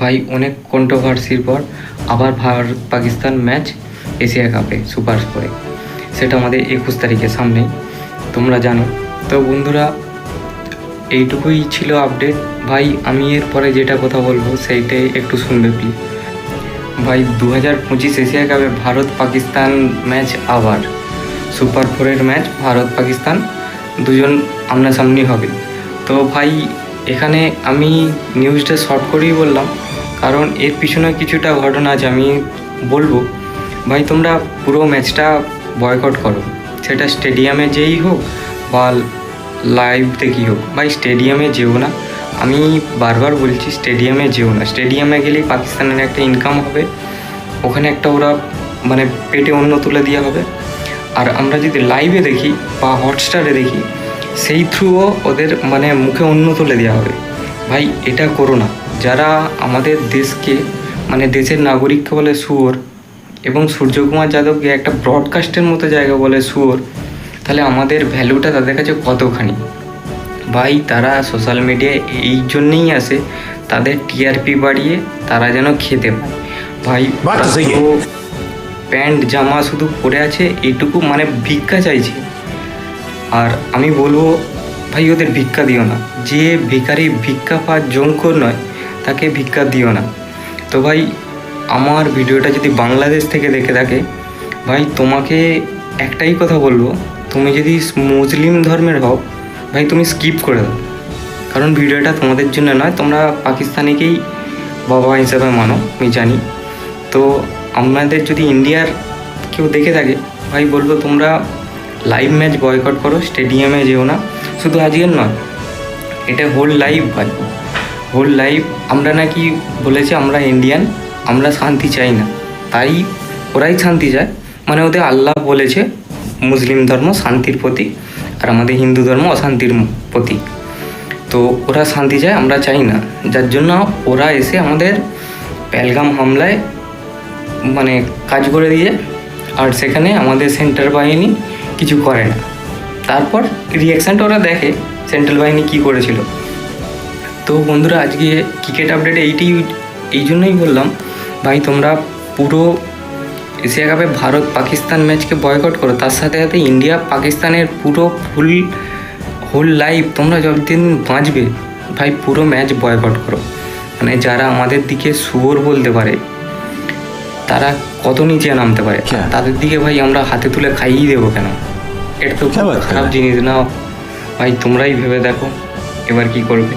ভাই, অনেক কন্ট্রোভার্সির পর আবার ভারত পাকিস্তান ম্যাচ এশিয়া কাপে সুপার স্কোরে সেটা আমাদের একুশ তারিখের সামনেই। তোমরা জানো। তো বন্ধুরা, এইটুকুই ছিল আপডেট ভাই, আমি এর পরে যেটা কথা বলব, সেইটাই একটু শুনবে প্লিজ ভাই দু হাজার পঁচিশ এশিয়া কাপে ভারত পাকিস্তান ম্যাচ আবার। সুপার ফোরের ম্যাচ ভারত পাকিস্তান দুজন আমনাসামনি হবে। তো ভাই এখানে আমি নিউজটা শর্ট করেই বললাম, কারণ এর পিছনে কিছুটা ঘটনা আছে, আমি বলব। ভাই, তোমরা পুরো ম্যাচটা বয়কট করো। সেটা স্টেডিয়ামে যেই হোক বা লাইভ দেখি হোক। ভাই স্টেডিয়ামে যেও না। আমি বারবার বলছি স্টেডিয়ামে যেও না। স্টেডিয়ামে গেলেই পাকিস্তানের একটা ইনকাম হবে। ওখানে একটা ওরা মানে পেটে অন্য তুলে দেওয়া হবে। আর আমরা যদি লাইভে দেখি বা হটস্টারে দেখি সেই থ্রুও ওদের মানে মুখে অন্য তুলে দেওয়া হবে। ভাই এটা করো না। যারা আমাদের দেশকে মানে দেশের নাগরিককে বলে শুয়োর এবং সূর্যকুমার যাদবকে একটা ব্রডকাস্টের মতো জায়গা বলে শুয়োর তাহলে আমাদের ভ্যালুটা তাদের কাছে কতখানি? ভাই তারা সোশ্যাল মিডিয়ায় এই জন্যেই আসে তাদের টিআরপি বাড়িয়ে তারা যেন খেতে পায়। ভাই প্যান্ট জামা শুধু পরে আছে এইটুকু মানে ভিক্ষা চাইছে। আর আমি বলব, ভাই, ওদের ভিক্ষা দিও না। যে ভিখারি ভিক্ষা পাওয়ার যোগ্য নয়, তাকে ভিক্ষা দিও না। তো ভাই, আমার ভিডিওটা যদি বাংলাদেশ থেকে দেখে থাকে, ভাই, তোমাকে একটাই কথা বলব, তুমি যদি মুসলিম ধর্মের হও, ভাই, তুমি স্কিপ করে দাও। কারণ ভিডিওটা তোমাদের জন্য নয়, তোমরা পাকিস্তানিকেই বাবা হিসাবে মানো, আমি জানি। তো আমাদের যদি ইন্ডিয়ার কেউ দেখে থাকে, ভাই, বলব তোমরা লাইভ ম্যাচ বয়কট করো স্টেডিয়ামে যেও না। শুধু আজকের নয়, এটা হোল লাইভ ভাই। হোল লাইভ আমরা নাকি বলেছে আমরা ইন্ডিয়ান আমরা শান্তি চাই না। তাই ওরাই শান্তি চায়। মানে ওদের আল্লাহ বলেছে, মুসলিম ধর্ম শান্তির প্রতীক, আর আমাদের হিন্দু ধর্ম অশান্তির প্রতীক। তো ওরা শান্তি চায়, আমরা চাই না। যার জন্য ওরা এসে আমাদের পেলগাম হামলায় মানে কাজ করে দিয়ে, আর সেখানে আমাদের সেন্টার বাহিনী কিছু করে না। তারপর রিয়াকশানটা ওরা দেখে সেন্ট্রাল বাহিনী কী করেছিল। তো বন্ধুরা আজকে ক্রিকেট আপডেটে এইটি এই জন্যই বললাম ভাই তোমরা পুরো এশিয়া কাপে ভারত পাকিস্তান ম্যাচকে বয়কট করো। তার সাথে সাথে ইন্ডিয়া পাকিস্তানের পুরো ফুল হোল লাইফ তোমরা যতদিন বাঁচবে ভাই পুরো ম্যাচ বয়কট করো। মানে যারা আমাদের দিকে শুয়োর বলতে পারে তারা কত নিচে নামতে পারে? হ্যাঁ। তাদের দিকে ভাই আমরা হাতে তুলে খাইয়ে দেবো কেন? একটু খারাপ জিনিস না ভাই তোমরাই ভেবে দেখো এবার কি করবে।